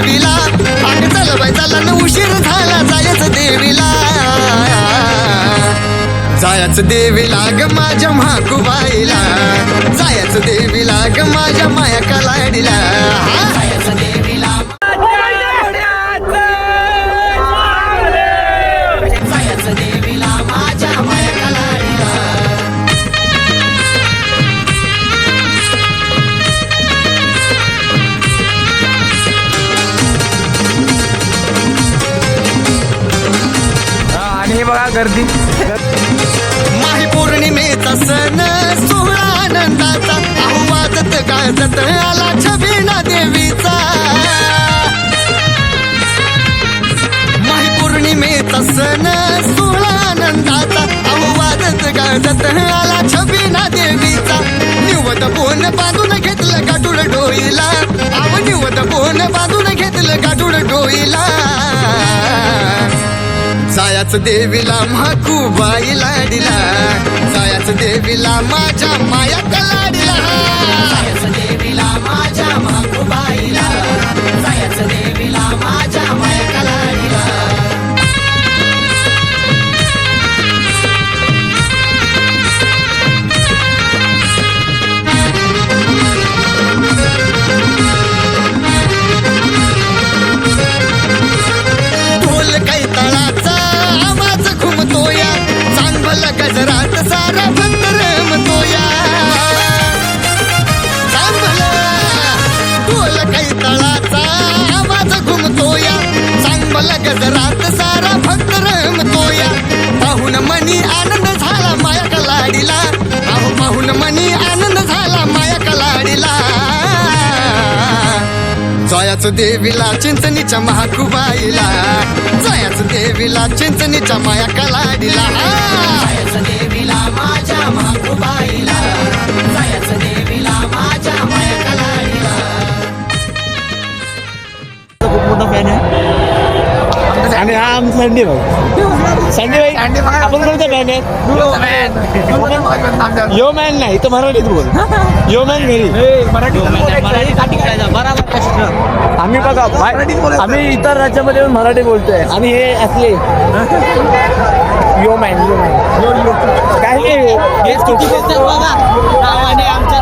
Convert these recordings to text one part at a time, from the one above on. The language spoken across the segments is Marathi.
देवीला. अग चल बाई चला न उशीर झाला जायच देवीला. जायच देवीला ग माझ्या म्हाकुबाईला. जायच देवीला ग माझ्या माया कलाडीला. गर्दी. माही पौर्णिमेचा सण सोहळा आनंदाचा अहो वाजत गाजत आला छबीना देवीचा. माही पौर्णिमेचा सण सोहळा आनंदाचा अहो वाजत गाजत आला छबीना देवीचा. निवद बोन बांधून जायाच देवीला म्हाकूबाई लाडीला. जायाच देवीला माझ्या माया कलाडीला जायाच देवीला माझ्या म्हाकूबाईला जायाच गजरात सारा भक्त रमतोया पाहून मनी आनंद झाला माया कलाडीला. अहो पाहून मनी आनंद झाला माया कलाडीला. जयाच देवीला चिंचणीच्या महाकुबाईला. जयाच देवीला चिंचणीच्या माया कलाडीला. जयाच देवीला माझ्या महाकुबाईला. आणि हा आमचा संडे भाऊ. संडे भाई आपण कोणता फॅन आहे यो मॅन नाही तो मराठीत बोल. यो मॅन घरी. आम्ही बघा आम्ही इतर राज्यामध्ये येऊन मराठी बोलतोय. आणि हे असले. यो मॅन यो मॅन काय नाही हे बघा नावाने आमच्या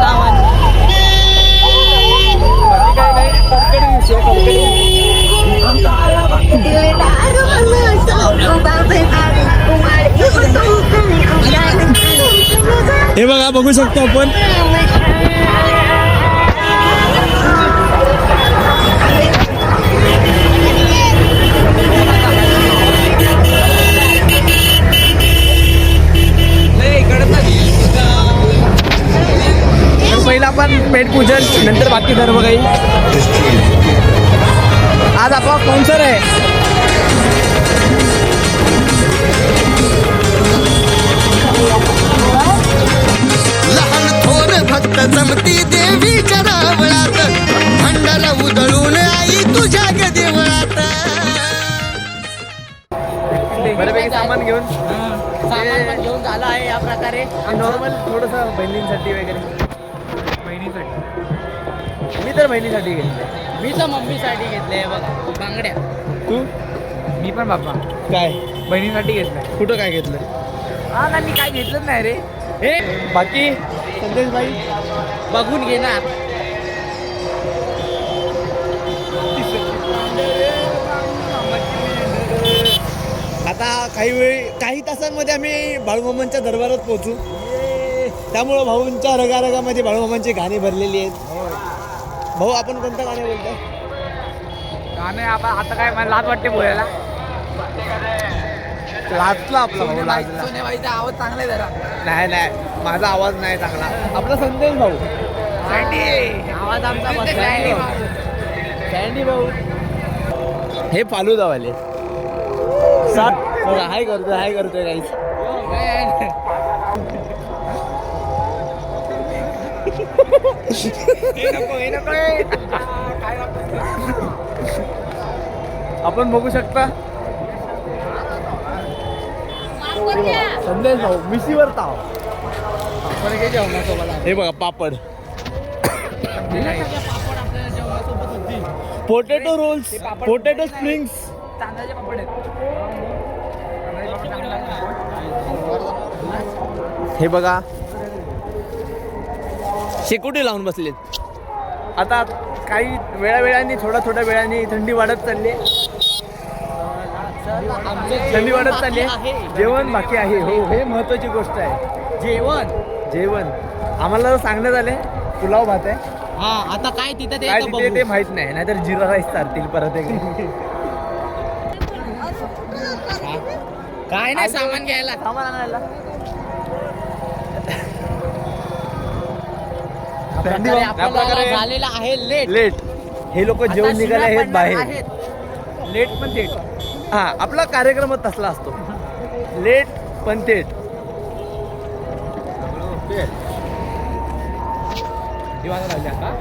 हे बघू शकतो आपण. पहिला आपण पेट पूजन नंतर बाकी सर्व काही. आज आपला स्पॉन्सर आहे. भक्त जमती देवीच्या रावळात भंडारा उधळून आई तुझ्या देवळात बऱ्यापैकी सामान घेऊन. सामान पण घेऊन झालं आहे या प्रकारे. नॉर्मल थोडंसं बहिणींसाठी वगैरे. बहिणीसाठी. मी तर बहिणीसाठी घेतलं मी तर मम्मीसाठी घेतले बघा बांगड्या. तू? मी पण बाबा काय? बहिणीसाठी घेतलं कुठं काय घेतलं हा ना मी काय घेतलंच नाही रे. हे बाकी? संदेश भाई बघून घेणार. आता काही वेळ काही तासांमध्ये आम्ही बाळूमामांच्या दरबारात पोहोचू. त्यामुळं भाऊंच्या रगारगामध्ये बाळूमामांची गाणी भरलेली आहेत. भाऊ आपण कोणतं गाणं बोलतो गाणं आता आता काय मला लाज वाटते बोलायला. लाजला आपला भाऊ लाजला. आवाज चांगला आहे जरा. नाही नाही. माझा आवाज नाही चांगला. आपला संदेश भाऊ. आवाज आमचा सँडी भाऊ. हे फालुदावाले. सात. हाय करतोय हाय करतोय काहीच आपण बघू शकता. संदेश भाऊ मिशीवर ताव. हे बघा पापड. पोटॅटो रोल्स पोटॅटो स्प्रिंग्स तांदळाचे पापड आहेत हे बघा शेकोटी लावून बसलेत? आता काही वेळावेळाने थोड्या थोड्या वेळाने थंडी वाढत चालली थंडी वाढत चालली आहे. जेवण बाकी आहे. हो हे महत्वाची गोष्ट आहे. जेवण? जेवण. आम्हाला सांगण्यात आले पुलाव भात आहे. हा आता काय तिथं ते काय तिथे ते. माहीत नाही नाहीतर जिरा राईस चालतील परत एक काय नाही सामान घ्यायला. सामान आणायला. थंडी प्रकारे झालेला आहे लेट लेट हे लोक जेवण निघाले आहेत बाहेर. लेट पण थेट हा आपला कार्यक्रमच तसला असतो. लेट पण थेट दिवाला राहिली आता.